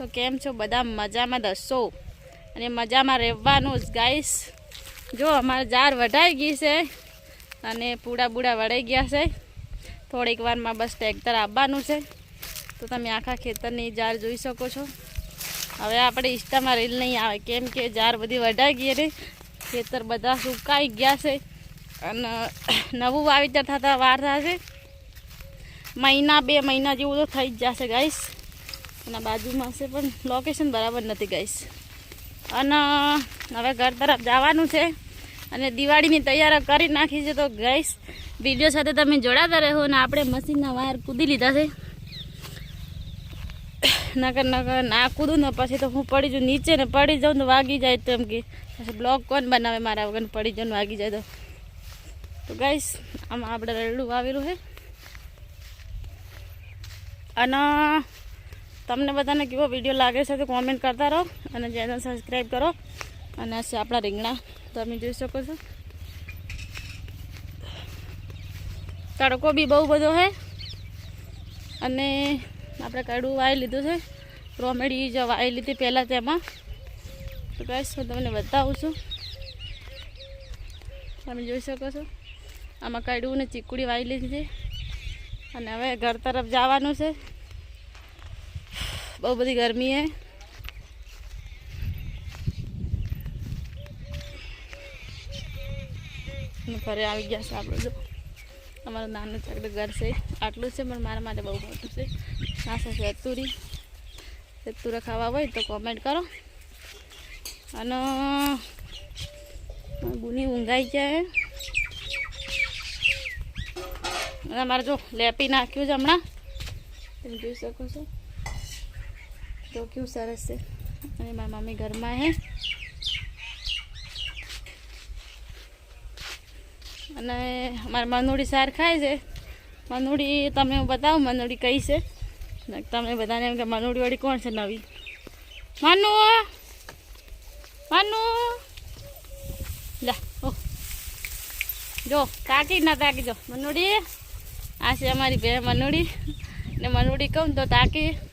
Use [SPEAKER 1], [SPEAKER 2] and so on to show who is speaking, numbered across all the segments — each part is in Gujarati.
[SPEAKER 1] તો કેમ છો? બધા મજામાં દસો. અને મજામાં રહેવાનું જ ગાઈસ જો, અમારે જાર વઢાઈ ગઈ છે અને પૂડા બૂડા વળાઈ ગયા છે. થોડીક વારમાં બસ ટ્રેક્ટર આવવાનું છે. તો તમે આખા ખેતરની જાર જોઈ શકો છો. હવે આપણે ઇન્સ્ટામાં રીલ નહીં આવે. કેમ કે જાર બધી વઢાઈ ગઈ ને ખેતર બધા સુકાઈ ગયા છે. અને નવું વાવેતર થતા વાર થશે. મહિના બે મહિના જેવું તો થઈ જ જશે ગાઈસ અને બાજુમાં છે પણ લોકેશન બરાબર નથી ગઈશ અને હવે ઘર તરફ જવાનું છે અને દિવાળીની તૈયારી કરી નાખી છે તો ગઈશ વીડિયો સાથે તમે જોડાતા રહો અને આપણે મશીનના વાયર કૂદી લીધા છે. નકર નકર ના કૂદું ને પછી તો હું પડી જાઉં, નીચે ને પડી જાઉં તો વાગી જાય તો એમ કે, પછી બ્લોક કોણ બનાવે મારા વગર પડી જાઉં વાગી જાય તો. તો ગાઈસ આમાં આપણે રડલું વાવેલું છે. અને તમને બધાને કેવો વીડિયો લાગે છે તો કોમેન્ટ કરતા રહો અને ચેનલ સબસ્ક્રાઈબ કરો. અને આ છે આપણા રીંગણા. તમે જોઈ શકો છો. તડકો બી બહુ બધો છે. અને આપણે કડું વાવી લીધું છે. રોમેડી જે વાવી લીધી પહેલાં તેમાં તો કહીશ હું તમને બતાવું છું. તમે જોઈ શકો છો. આમાં કડું ને ચીકુડી વાવી લીધી છે. અને હવે ઘર તરફ જવાનું છે. બહુ બધી ગરમી અને ઘરે આવી ગયા છે આપણે જો. અમારું નાનું ચકડું ઘર છે. આટલું છે, પણ મારા માટે બહુ મોટું છે. નાસા છે તુરી ખાવા હોય તો કોમેન્ટ કરો. અને ગુની ઊંઘાઈ જાય અને અમારે જો લેપી નાખ્યું છે હમણાં. તમે જોઈ શકો છો. તો કેવું સરસ છે? અને મારી મમ્મી ઘરમાં હે. અને અમારી મનુડી સાર ખાય છે. મનુડી તમને હું બતાવું, મનુડી કઈ છે? તમે બધાને એમ કે મનુડી વાળી કોણ છે નવી? માનુ! માનુ! લે, ઓ. જો, તાકી ના તાકી જો. મનુડી, આ છે અમારી બે મનુડી. ને મનુડી કહું તો તાકી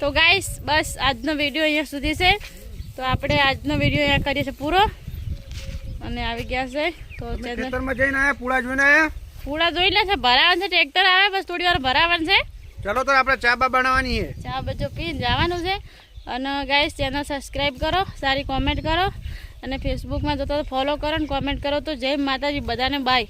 [SPEAKER 1] તો ગાઈસ બસ આજનો વીડિયો અહીંયા સુધી છે. તો આપણે આજનો વીડિયો અહીંયા કરીએ છીએ પૂરો. અને આવી ગયા છે. તો
[SPEAKER 2] ખેતરમાં જઈને આયા પૂળા જોઈને આયા?
[SPEAKER 1] પૂરા જોઈ લે છે. ભરાવાનું છે ટ્રેક્ટર આવે બસ થોડી વાર ભરાવાનું છે.
[SPEAKER 2] ચલો તો આપણે ચા બા બનાવવાની છે.
[SPEAKER 1] ચા બજો પીને જવાનું છે. અને ગાઈસ ચેનલ સબસ્ક્રાઈબ કરો સારી કોમેન્ટ કરો. અને ફેસબુકમાં જતો ફોલો કરો ને કોમેન્ટ કરો તો જય માતાજી બધાને બાય